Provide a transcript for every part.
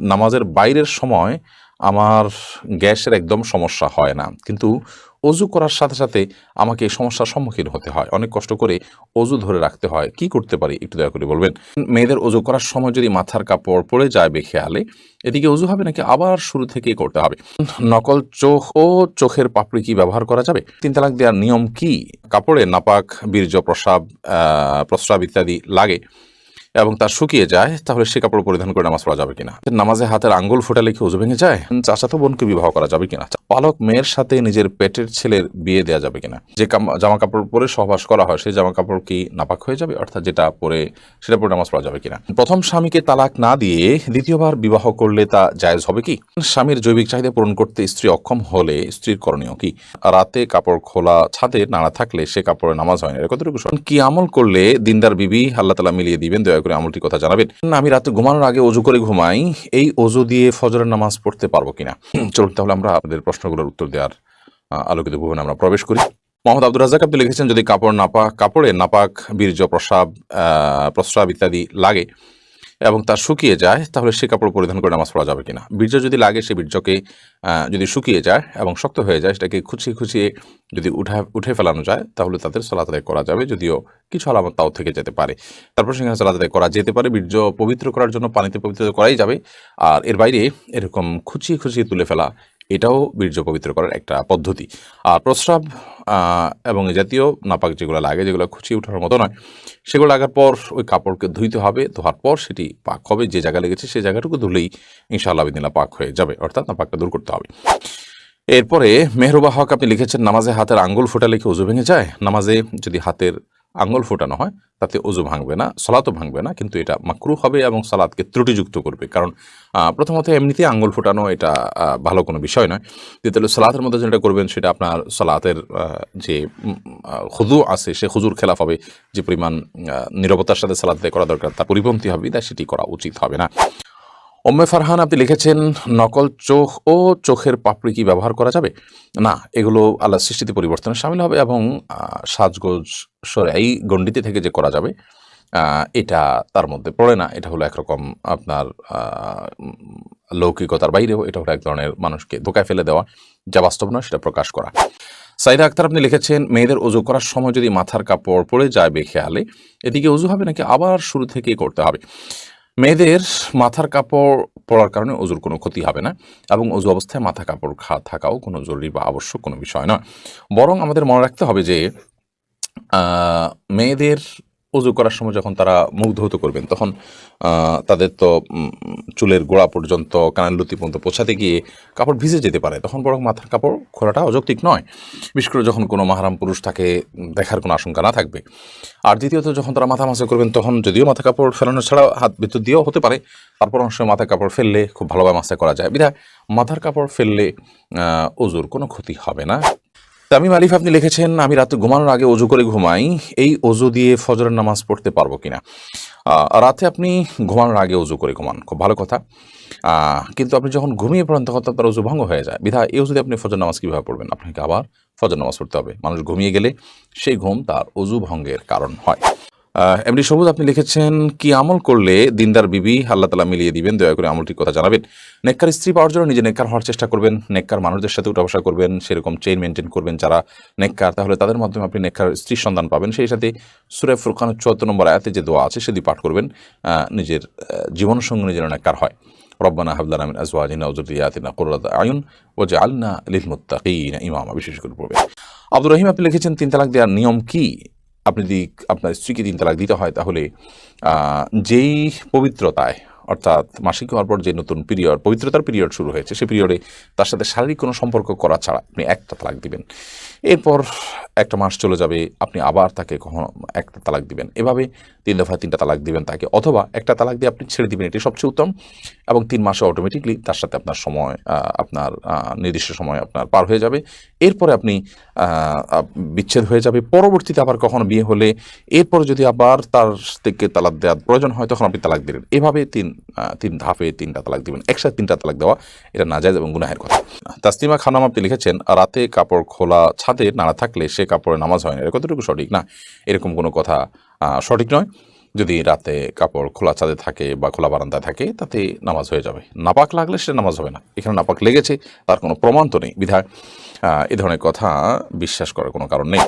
নামাজের বাইরের সময় আমার গ্যাসের একদম সমস্যা হয় না। কিন্তু অজু করার সাথে সাথে আমাকে এই সমস্যার সম্মুখীন হতে হয়। অনেক কষ্ট করে অজু ধরে রাখতে হয়। কি করতে পারি? একটু দয়া করে বলবেন? মেয়েদের অজু করার সময় যদি মাথার কাপড় পড়ে যায় বেখেয়ালে, এদিকে অজু হবে নাকি আবার শুরু থেকেই করতে হবে? নকল চোখ ও চোখের পাপড়ি কি ব্যবহার করা যাবে? তিন তালাক দেওয়ার নিয়ম কি? কাপড়ে নাপাক বীর্য প্রসাব প্রস্রাব ইত্যাদি লাগে। এবং তা শুকিয়ে যায়, তাহলে সে কাপড় পরিধান করে নামাজ পড়া যাবে কিনা? নামাজে হাতের আঙ্গুল ফোটালে কি উজু ভেঙে যায়? চাচাতো বোনকে বিবাহ করা যাবে কিনা? পালক মেয়ের সাথে নিজের পেটের ছেলের বিয়ে দেওয়া যাবে কিনা? যে জামা কাপড় পরে সহবাস করা হয়, সেই জামা কাপড় কি নাপাক হয়ে যাবে? অর্থাৎ যেটা পরে, সেটা পরে নামাজ পড়া যাবে কিনা? প্রথম স্বামীকে তালাক না দিয়ে দ্বিতীয়বার বিবাহ করলে তা জায়েজ হবে কি? স্বামীর জৈবিক চাহিদা পূরণ করতে স্ত্রী অক্ষম হলে স্ত্রীর করণীয় কি? রাতে কাপড় খোলা ছাদে নাড়া থাকলে সে কাপড়ে নামাজ হয় না কতটুকু কি আমল করলে দিনদার বিবি আল্লাহ তালা মিলিয়ে দিবেন, দয়া করে আমলটি কথা জানাবেন। না, আমি রাতে ঘুমানোর আগে অজু করে ঘুমাই, এই অজু দিয়ে ফজরের নামাজ পড়তে পারব কিনা? চলুন তাহলে আমরা আপনাদের প্রশ্নগুলোর উত্তর দেওয়ার আলোকিত ভুবনে আমরা প্রবেশ করি। মোহাম্মদ আব্দুল রাজাক আপনি লিখেছেন, যদি কাপড় নাপাক কাপড়ে নাপাক, বীর্য, প্রসাব প্রস্রাব ইত্যাদি লাগে এবং তা শুকিয়ে যায়, তাহলে সে কাপড় পরিধান করে নামাজ পড়া যাবে কিনা? বীর্য যদি লাগে, সে বীর্যকে যদি শুকিয়ে যায় এবং শক্ত হয়ে যায়, সেটাকে খুচিয়ে খুচিয়ে যদি উঠা, উঠে ফেলানো যায়, তাহলে তাদের সলাত করা যাবে, যদিও কিছু আলামত তাও থেকে যেতে পারে। তারপর সেখানে সলাত করা যেতে পারে। বীর্য পবিত্র করার জন্য পানিতে পবিত্র করাই যাবে। আর এর বাইরে এরকম খুচিয়ে খুচিয়ে তুলে ফেলা এটাও বীর্য পবিত্র করার একটা পদ্ধতি। আর প্রস্রাব এবং জাতীয় নাপাক যেগুলো লাগে, যেগুলো খুঁচিয়ে ওঠার মতো নয়, সেগুলো লাগার পর ওই কাপড়কে ধুইতে হবে, ধোয়ার পর সেটি পাক হবে, যে জায়গা লেগেছে সেই জায়গাটুকু ধুলেই ইনশাআল্লাহ বিদিনা পাক হয়ে যাবে, অর্থাৎ নাপাকটা দূর করতে হবে। এরপরে মেহরুবা হক, আপনি লিখেছেন, নামাজে হাতের আঙ্গুল ফোটালে কি উজু ভেঙে যায়? নামাজে যদি হাতের আঙ্গুল ফোটানো হয়, তাতে উজু ভাঙবে না, সলাতও ভাঙবে না, কিন্তু এটা মাকরু হবে এবং সালাদকে ত্রুটিযুক্ত করবে। কারণ প্রথমত এমনিতে আঙ্গুল ফোটানো এটা ভালো কোনো বিষয় নয়। দ্বিতীয়ত সালাতের মধ্যে যেটা করবেন, সেটা আপনার সালাতের যে খুদু আছে, সে খুজুর খেলাফ হবে, যে পরিমাণ নিরবতার সাথে সালাদ করা দরকার তার পরিপন্থী হবে তাই সেটি করা উচিত হবে না। ওম্মে ফারহান, আপনি লিখেছেন, নকল চোখ ও চোখের পাপড়ি কি ব্যবহার করা যাবে? না, এগুলো আল্লাহ সৃষ্টিতে পরিবর্তনে সামিল হবে এবং সাজগোজ সরে এই গণ্ডিতে থেকে যে করা যাবে এটা তার মধ্যে পড়ে না। এটা হলো একরকম আপনার লৌকিকতার বাইরেও এটা হলো এক ধরনের মানুষকে ধোকায় ফেলে দেওয়া, যা বাস্তব নয়, সেটা প্রকাশ করা। সাইদা আক্তার, আপনি লিখেছেন, মেয়েদের অজু করার সময় যদি মাথার কাপড় পড়ে যায় বেখেয়ালে, এদিকে অজু হবে নাকি আবার শুরু থেকেই করতে হবে? মেয়েদের মাথার কাপড় পরার কারণে অজুর কোনো ক্ষতি হবে না এবং অজু অবস্থায় মাথা কাপড় খা, থাকাও কোনো জরুরি বা আবশ্যক কোনো বিষয় নয়। বরং আমাদের মনে রাখতে হবে যে মেয়েদের অজু করার সময় যখন তারা মুখ ধৌত করবেন, তখন তাদের তো চুলের গোড়া পর্যন্ত, কানের লুতি পর্যন্ত পৌঁছাতে গিয়ে কাপড় ভিজে যেতে পারে, তখন বরং মাথার কাপড় খোলাটা অযৌক্তিক নয়। বিশেষ করে যখন কোনো মাহারাম পুরুষ তাকে দেখার কোনো আশঙ্কা না থাকবে। আর দ্বিতীয়ত, যখন তারা মাথা মাসে করবেন, তখন যদিও মাথা কাপড় ফেলানো ছাড়া হাত ভিতর দিয়েও হতে পারে, তারপর অনেক সময় মাথার কাপড় ফেললে খুব ভালোভাবে মাসে করা যায়। বিধায় মাথার কাপড় ফেললে অজুর কোনো ক্ষতি হবে না। তামিম আলিফ আপনি লিখেছেন, আমি রাতে ঘুমানোর আগে অজু করে ঘুমাই। এই অজু দিয়ে ফজরের নামাজ পড়তে পারব কিনা? রাতে আপনি ঘুমানোর আগে অজু করে ঘুমান। খুব ভালো কথা। কিন্তু আপনি যখন ঘুমিয়ে পড়েন, তখন তো আপনার অজু ভঙ্গ হয়ে যায়। বিধা এই অজু দিয়ে আপনি ফজর নামাজ কীভাবে পড়বেন? আপনাকে আবার ফজর নামাজ পড়তে হবে। মানুষ ঘুমিয়ে গেলে সেই ঘুম তার অজু ভঙ্গের কারণ হয়। এমনি সবুজ আপনি লিখেছেন কি আমল করলে দিনদার বিবি আল্লাহ তালা মিলিয়ে দিবেন? দয়া করে আমলটির কথা জানাবেন। নেককার স্ত্রী পাওয়ার জন্য নিজে নেককার হওয়ার চেষ্টা করবেন নেককার মানুষদের সাথে উঠা বসা করবেন সেরকম চেইন মেনটেন করবেন যারা নেককার। তাহলে তাদের মাধ্যমে আপনি নেককার স্ত্রীর সন্ধান পাবেন। সেই সাথে সুরে ফুরকানের চুয়াত্তর নম্বর আয়াতে যে দোয়া আছে সেটি পাঠ করবেন নিজের আহ, জীবনের সঙ্গে নিজের নেককার হয়। রব্বানা হাবলানা মিন আজওয়াজিনা ওয়া যুররিয়াতিনা কুররাতা আয়ুন ওয়াজআলনা লিল মুত্তাকিনা ইমামা বিশেষ করে পড়বে আব্দুর রহিম আপনি লিখেছেন তিন তালাক দেওয়ার নিয়ম কি? আপনি যদি আপনার স্ত্রীকে তিন তালাক দিতে হয় তাহলে যেই পবিত্রতায় অর্থাৎ মাসিক হওয়ার পর যে নতুন পিরিয়ড পবিত্রতার পিরিয়ড শুরু হয়েছে সেই পিরিয়ডে তার সাথে শারীরিক কোনো সম্পর্ক করা ছাড়া আপনি একটা তালাক দিবেন। এরপর একটা মাস চলে যাবে, আপনি আবার তাকে কখনো একটা তালাক দিবেন। এভাবে তিন দফায় তিনটা তালাক দিবেন তাকে, অথবা একটা তালাক দিয়ে আপনি ছেড়ে দিবেন, এটি সবচেয়ে উত্তম। এবং তিন মাসে অটোমেটিকলি তার সাথে আপনার সময় আপনার নির্দিষ্ট সময় আপনার পার হয়ে যাবে। এরপরে আপনি বিচ্ছেদ হয়ে যাবে। পরবর্তীতে আবার কখনো বিয়ে হলে এরপর যদি আবার তার থেকে তালাক দেওয়ার প্রয়োজন হয়, তখন আপনি তালাক দিলেন এভাবে তিন তিন ধাপে তিনটা তালাক দিবেন। একসাথে তিনটা তালাক দেওয়া, এটা না নাজায়জ এবং গুনাহের কথা। তাসলিমা খানাম আপনি লিখেছেন, রাতে কাপড় খোলা ছাদে নাড়া থাকলে সে কাপড়ে নামাজ হয় না। এটা কতটুকু সঠিক? না, এরকম কোনো কথা সঠিক নয়। যদি রাতে কাপড় খোলা ছাদে থাকে বা খোলা বারান্দায় থাকে, তাতে নামাজ হয়ে যাবে। নাপাক লাগলে সেটা নামাজ হবে না। এখানে নাপাক লেগেছে, তার কোনো প্রমাণ তো নেই। বিধায় এ ধরনের কথা বিশ্বাস করার কোনো কারণ নেই।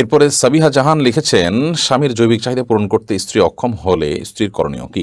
এরপরে সাবিহা জাহান লিখেছেন, স্বামীর জৈবিক চাহিদা পূরণ করতে স্ত্রী অক্ষম হলে স্ত্রীর করণীয় কি?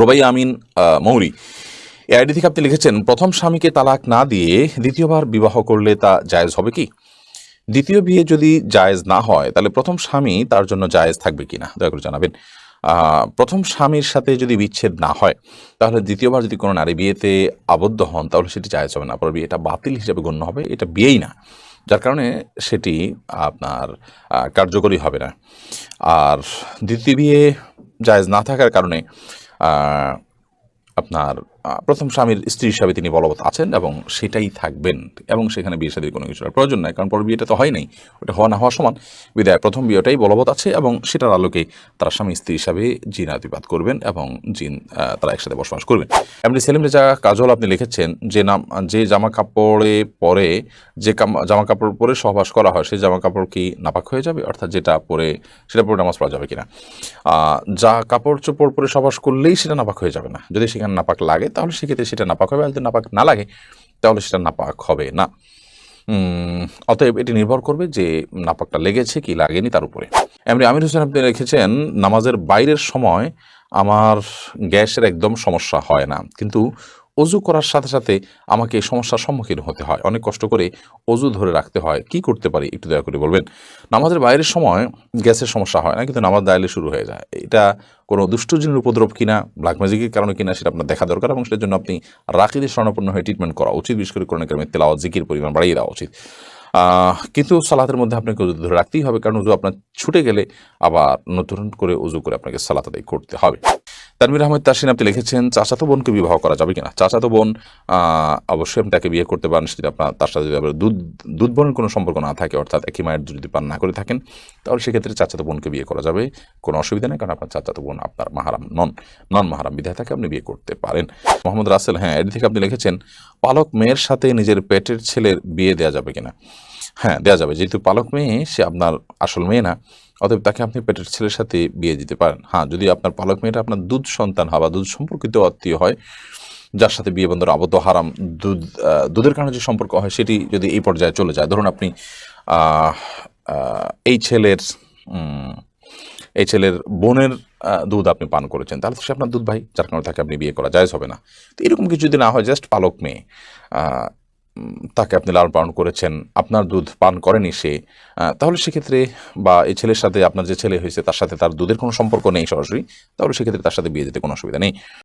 রোবাই আমিন মৌরি। এই আইডি থেকে আপনি লিখেছেন, প্রথম স্বামীকে তালাক না দিয়ে দ্বিতীয়বার বিবাহ করলে তা জায়েজ হবে কি? দ্বিতীয় বিয়ে যদি জায়েজ না হয়, তাহলে প্রথম স্বামী তার জন্য জায়েজ থাকবে কি না দয়া করে জানাবেন। প্রথম স্বামীর সাথে যদি বিচ্ছেদ না হয়, তাহলে দ্বিতীয়বার যদি কোনো নারী বিয়েতে আবদ্ধ হন, তাহলে সেটি জায়েজ হবে না। পরে বিয়েটা বাতিল হিসেবে গণ্য হবে, এটা বিয়েই না। যার কারণে সেটি আপনার কার্যকরী হবে না। আর দ্বিতীয় বিয়ে জায়েজ না থাকার কারণে अपना প্রথম স্বামীর স্ত্রী হিসাবে তিনি বলবৎ আছেন এবং সেটাই থাকবেন এবং সেখানে বিয়ে শাদীর কোনো কিছুর প্রয়োজন নাই, কারণ পর বিয়েটা তো হয় নাই। ওটা হওয়া না হওয়া সমান। বিদায়, প্রথম বিয়েটাই বলবৎ আছে এবং সেটার আলোকে তারা স্বামী স্ত্রী হিসাবে জিনাতিপাত করবেন এবং জিন তারা একসাথে বসবাস করবেন। এমনি সেলিম রেজা কাজল আপনি লিখেছেন, যে নাম, যে জামা কাপড়ে পরে, যে জামা কাপড় পরে সহবাস করা হয়, সেই জামা কাপড় কি নাপাক হয়ে যাবে? অর্থাৎ যেটা পরে, সেটা পরে নামাজ পড়া যাবে কিনা? যা কাপড় চোপড় পরে সবাস করলেই সেটা নাপাক হয়ে যাবে না। যদি সেখানে নাপাক লাগে তাহলে সেক্ষেত্রে সেটা নাপাক হবে। আর যদি নাপাক না লাগে, তাহলে সেটা নাপাক হবে না। অতএব এটি নির্ভর করবে যে নাপাকটা লেগেছে কি লাগেনি তার উপরে। এমনি আমির হোসেন আপনি রেখেছেন, নামাজের বাইরের সময় আমার গ্যাসের একদম সমস্যা হয় না। কিন্তু অজু করার সাথে সাথে আমাকে সমস্যার সম্মুখীন হতে হয়। অনেক কষ্ট করে অজু ধরে রাখতে হয়। কি করতে পারি একটু দয়া করে বলবেন? নামাজের বাইরের সময় গ্যাসের সমস্যা হয় না, কিন্তু নামাজ দায়ালে শুরু হয়ে যায়। এটা কোনো দুষ্টজিনের উপদ্রব কিনা ব্ল্যাক ম্যাজিকের কারণে কিনা, সেটা আপনার দেখা দরকার এবং সেটার জন্য আপনি রাকিদের স্বর্ণপূর্ণ হয়ে ট্রিটমেন্ট করা উচিত। বিশেষ করে কোরআন কারিমের তেলাওয়াত, জিকির পরিমাণ বাড়িয়ে দেওয়া উচিত। কিন্তু সালাতের মধ্যে আপনাকে উজু ধরে রাখতেই হবে, কারণ উজু আপনার ছুটে গেলে আবার নতুন করে উজু করে আপনাকে সালাত আদায় করতে হবে। তানবির আহমেদ তাসিন আপনি লিখেছেন, চাচাতো বোনকে বিবাহ করা যাবে কিনা? চাচাতো বোন অবশ্যই আপনি তাকে বিয়ে করতে পারেন, সেটা আপনার, তার সাথে যদি আপনার দুধ দুধ বোনের কোনো সম্পর্ক না থাকে, অর্থাৎ একই মায়ের যদি পান না করে থাকেন, তাহলে সেক্ষেত্রে চাচাতো বোনকে বিয়ে করা যাবে। কোনো অসুবিধা নেই, কারণ আপনার চাচাতো বোন আপনার মাহারাম নন নন মাহারাম বিধায় থাকে আপনি বিয়ে করতে পারেন। মোহাম্মদ রাসেল হ্যাঁ এর থেকে আপনি লিখেছেন, পালক মেয়ের সাথে নিজের পেটের ছেলের বিয়ে দেওয়া যাবে কিনা? হ্যাঁ দেওয়া যাবে। যেহেতু পালক মেয়ে, সে আপনার আসল মেয়ে না, অতএব তাকে আপনি পেটের ছেলের সাথে বিয়ে দিতে পারেন। হ্যাঁ যদি আপনার পালক মেয়েটা আপনার দুধ সন্তান হয় বা দুধ সম্পর্কিত আত্মীয় হয়, যার সাথে বিয়ে বন্ধুর আবদ্ধ হারাম দুধ দুধের কারণে যে সম্পর্ক হয়, সেটি যদি এই পর্যায়ে চলে যায়, ধরুন আপনি এই ছেলের এই ছেলের বোনের দুধ আপনি পান করেছেন, তাহলে তো সে আপনার দুধ ভাই, যার কারণে তাকে আপনি বিয়ে করা জায়জ হবে না। তো এরকম কিছু যদি না হয় জাস্ট পালক মেয়ে তাকে আপনি লাল পালন করেছেন, আপনার দুধ পান করেনি সে তাহলে সেক্ষেত্রে বা এই ছেলের সাথে আপনার যে ছেলে হয়েছে তার সাথে তার দুধের কোনো সম্পর্ক নেই সরাসরি, তাহলে সেক্ষেত্রে তার সাথে বিয়ে যেতে কোনো অসুবিধা নেই।